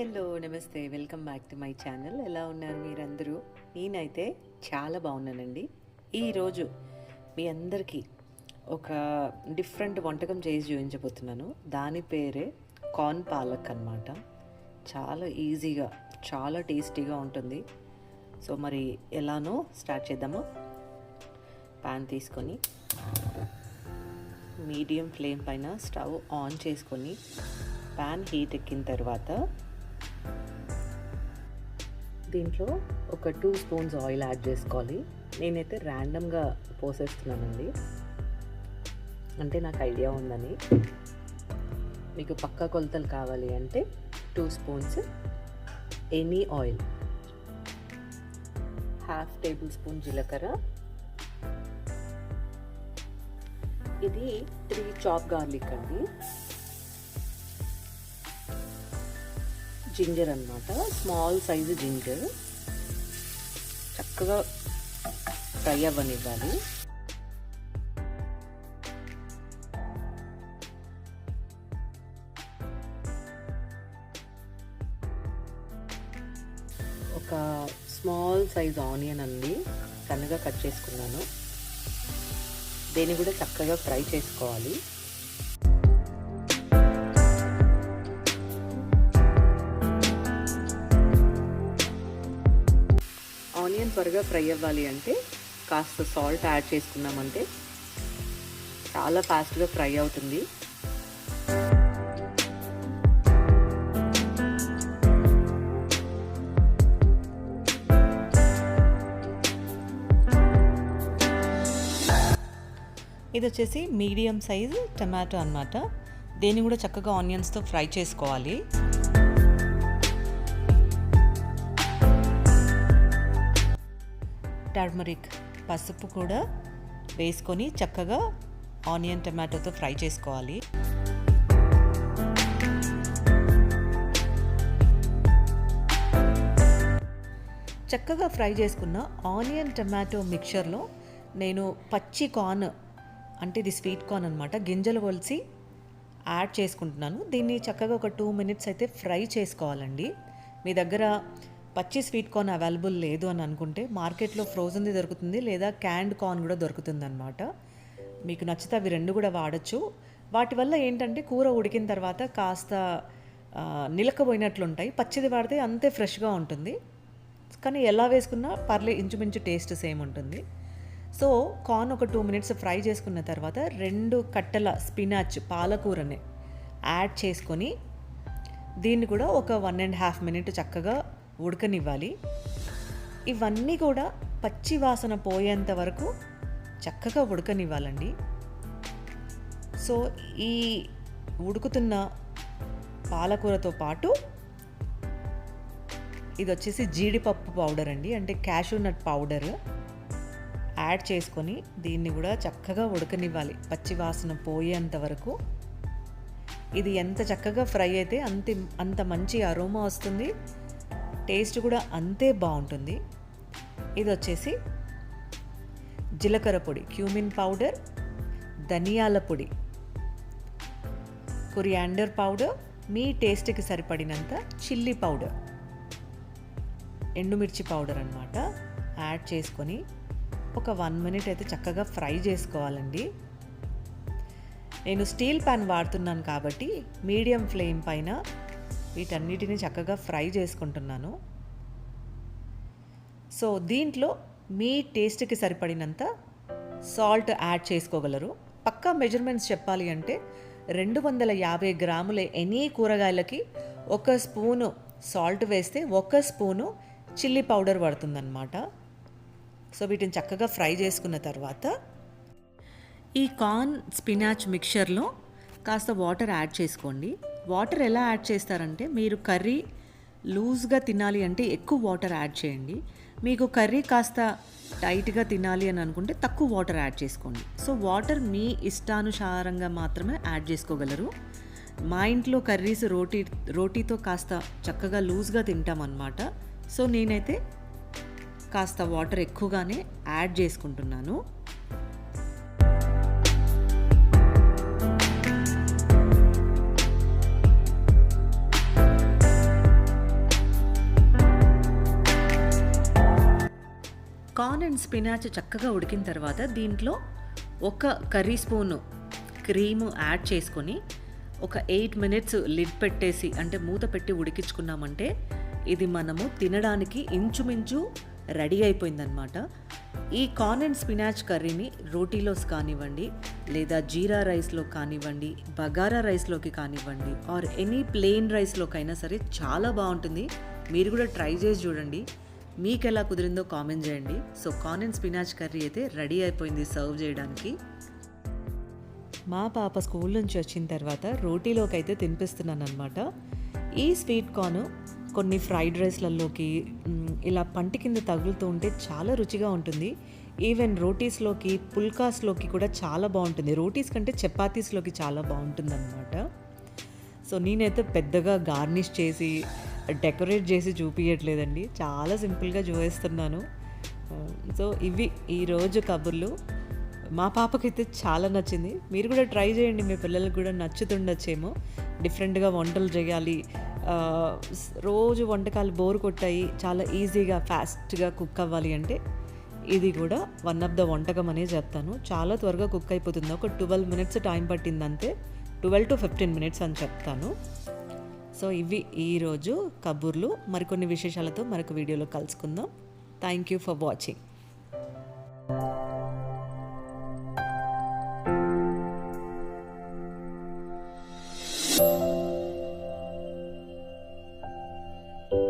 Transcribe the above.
Hello నమస్తే. Welcome back to my channel. ఎలా ఉన్నారు మీరందరూ? నేనైతే చాలా బాగున్నానండి. ఈరోజు మీ అందరికీ ఒక డిఫరెంట్ వంటకం చేసి చూపించబోతున్నాను. దాని పేరే కార్న్ పాలక్ అన్నమాట. చాలా ఈజీగా చాలా టేస్టీగా ఉంటుంది. సో మరి ఎలానో స్టార్ట్ చేద్దామా? ప్యాన్ తీసుకొని మీడియం ఫ్లేమ్ పైన స్టవ్ ఆన్ చేసుకొని ప్యాన్ హీట్ ఎక్కిన తర్వాత దీంట్లో ఒక టూ స్పూన్స్ ఆయిల్ యాడ్ చేసుకోవాలి. నేనైతే ర్యాండమ్గా పోసేస్తున్నానండి. అంటే నాకు ఐడియా ఉందని. మీకు పక్క కొలతలు కావాలి అంటే two spoons any oil. Half tablespoon జీలకర్ర. ఇది త్రీ చాప్ గార్లిక్ అండి. జింజర్ అనమాట స్మాల్ సైజు జింజర్ చక్కగా ఫ్రై అవ్వనివ్వాలి. ఒక స్మాల్ సైజ్ ఆనియన్ అండి. సన్నగా కట్ చేసుకున్నాను. దీన్ని కూడా చక్కగా ఫ్రై చేసుకోవాలి. త్వరగా ఫ్రై అవ్వాలి అంటే కాస్త సాల్ట్ యాడ్ చేసుకున్నామంటే చాలా ఫాస్ట్గా ఫ్రై అవుతుంది. ఇది వచ్చేసి మీడియం సైజ్ టమాటో అనమాట దీన్ని కూడా చక్కగా ఆనియన్స్తో ఫ్రై చేసుకోవాలి. టర్మరిక్ పసుపు కూడా వేసుకొని చక్కగా ఆనియన్ టమాటోతో ఫ్రై చేసుకోవాలి. చక్కగా ఫ్రై చేసుకున్న ఆనియన్ టమాటో మిక్చర్లో నేను పచ్చి కార్న్ అంటే ఇది స్వీట్ కార్న్ అనమాట గింజలు కొలిసి యాడ్ చేసుకుంటున్నాను. దీన్ని చక్కగా ఒక టూ మినిట్స్ అయితే ఫ్రై చేసుకోవాలండి. మీ దగ్గర పచ్చి స్వీట్ కార్న్ అవైలబుల్ లేదు అని అనుకుంటే మార్కెట్లో ఫ్రోజన్ది దొరుకుతుంది లేదా క్యాండ్ కార్న్ కూడా దొరుకుతుంది అనమాట మీకు నచ్చితే అవి రెండు కూడా వాడచ్చు. వాటి వల్ల ఏంటంటే కూర ఉడికిన తర్వాత కాస్త ఆ, నిలకబోయినట్లుంటాయి. పచ్చిది వాడితే అంతే ఫ్రెష్గా ఉంటుంది. కానీ ఎలా వేసుకున్నా పర్లే ఇంచుమించు టేస్ట్ సేమ్ ఉంటుంది. సో కార్న్ ఒక టూ మినిట్స్ ఫ్రై చేసుకున్న తర్వాత రెండు కట్టెల స్పినాచ్ పాలకూరని యాడ్ చేసుకొని దీన్ని కూడా ఒక వన్ అండ్ హాఫ్ మినిట్ చక్కగా ఉడకనివ్వాలి. ఇవన్నీ కూడా పచ్చి వాసన పోయేంత వరకు చక్కగా ఉడకనివ్వాలండి. సో ఈ ఉడుకుతున్న పాలకూరతో పాటు ఇది వచ్చేసి జీడిపప్పు పౌడర్ అండి. అంటే క్యాషూ నట్ పౌడర్ యాడ్ చేసుకొని దీన్ని కూడా చక్కగా ఉడకనివ్వాలి. పచ్చి వాసన పోయేంత వరకు. ఇది ఎంత చక్కగా ఫ్రై అయితే అంత అంత మంచి అరోమా వస్తుంది. టేస్ట్ కూడా అంతే బాగుంటుంది. ఇది వచ్చేసి జీలకర్ర పొడి క్యూమిన్ పౌడర్ ధనియాల పొడి. కొరియాండర్ పౌడర్ మీ టేస్ట్కి సరిపడినంత చిల్లీ పౌడర్. ఎండుమిర్చి పౌడర్ అనమాట యాడ్ చేసుకొని ఒక వన్ మినిట్ అయితే చక్కగా ఫ్రై చేసుకోవాలండి. నేను స్టీల్ ప్యాన్ వాడుతున్నాను కాబట్టి మీడియం ఫ్లేమ్ పైన వీటన్నిటిని చక్కగా ఫ్రై చేసుకుంటున్నాను. సో దీంట్లో మీ టేస్ట్కి సరిపడినంత సాల్ట్ యాడ్ చేసుకోగలరు. పక్కా మెజర్మెంట్స్ చెప్పాలి అంటే రెండు వందల యాభై గ్రాముల ఎనీ కూరగాయలకి ఒక స్పూను సాల్ట్ వేస్తే ఒక స్పూను చిల్లీ పౌడర్ పడుతుందన్నమాట. సో వీటిని చక్కగా ఫ్రై చేసుకున్న తర్వాత ఈ కార్న్ స్పినాచ్ మిక్చర్లో కాస్త వాటర్ యాడ్ చేసుకోండి. వాటర్ ఎలా యాడ్ చేస్తారంటే మీరు కర్రీ లూజ్గా తినాలి అంటే ఎక్కువ వాటర్ యాడ్ చేయండి. మీకు కర్రీ కాస్త టైట్గా తినాలి అని అనుకుంటే తక్కువ వాటర్ యాడ్ చేసుకోండి. సో వాటర్ మీ ఇష్టానుసారంగా మాత్రమే యాడ్ చేసుకోగలరు. మా ఇంట్లో కర్రీస్ రోటీ రోటీతో కాస్త చక్కగా లూజ్గా తింటామన్నమాట. సో నేనైతే కాస్త వాటర్ ఎక్కువగానే యాడ్ చేసుకుంటున్నాను. కార్న్ అండ్ స్పినాచ్ చక్కగా ఉడికిన తర్వాత దీంట్లో ఒక కర్రీ స్పూను క్రీము యాడ్ చేసుకొని ఒక ఎయిట్ మినిట్స్ లిడ్ పెట్టేసి అంటే మూత పెట్టి ఉడికించుకున్నామంటే ఇది మనము తినడానికి ఇంచుమించు రెడీ అయిపోయిందనమాట ఈ కార్న్ అండ్ స్పినాచ్ కర్రీని రోటీలోస్ కానివ్వండి లేదా జీరా రైస్లో కానివ్వండి బగారా రైస్లోకి కానివ్వండి ఆర్ ఎనీ ప్లెయిన్ రైస్లోకైనా సరే చాలా బాగుంటుంది. మీరు కూడా ట్రై చేసి చూడండి. మీకు ఎలా కుదిరిందో కామెంట్ చేయండి. So corn and spinach curry అయితే రెడీ అయిపోయింది సర్వ్ చేయడానికి. మా పాప స్కూల్ నుంచి వచ్చిన తర్వాత రోటీలోకి అయితే తినిపిస్తున్నాను అనమాట ఈ స్వీట్ కార్న్ కొన్ని ఫ్రైడ్ రైస్లలోకి ఇలా పంటి కింద తగులుతూ ఉంటే చాలా రుచిగా ఉంటుంది. ఈవెన్ రోటీస్లోకి పుల్కాస్లోకి కూడా చాలా బాగుంటుంది. రోటీస్ కంటే చపాతీస్లోకి చాలా బాగుంటుంది అనమాట సో నేనైతే పెద్దగా గార్నిష్ చేసి డెకరేట్ చేసి చూపించట్లేదండి చాలా సింపుల్గా చూపిస్తున్నాను. Uh, సో ఇవి ఈరోజు కబుర్లు. మా పాపకైతే చాలా నచ్చింది. మీరు కూడా ట్రై చేయండి. మీ పిల్లలకు కూడా నచ్చుతుండొచ్చేమో. డిఫరెంట్గా వంటలు చేయాలి. Uh, రోజు వంటకాలు బోర్ కొట్టాయి. చాలా ఈజీగా ఫాస్ట్గా కుక్ అవ్వాలి అంటే ఇది కూడా వన్ ఆఫ్ ద వంటకం అనే చెప్తాను. చాలా త్వరగా కుక్ అయిపోతుంది. ఒక ట్వెల్వ్ మినిట్స్ టైం పట్టిందంతే. ట్వెల్వ్ టు ఫిఫ్టీన్ మినిట్స్ అని చెప్తాను. సో ఇవి ఈరోజు కబుర్లు. మరికొన్ని విశేషాలతో మరొక వీడియోలో కలుసుకుందాం. Thank you for watching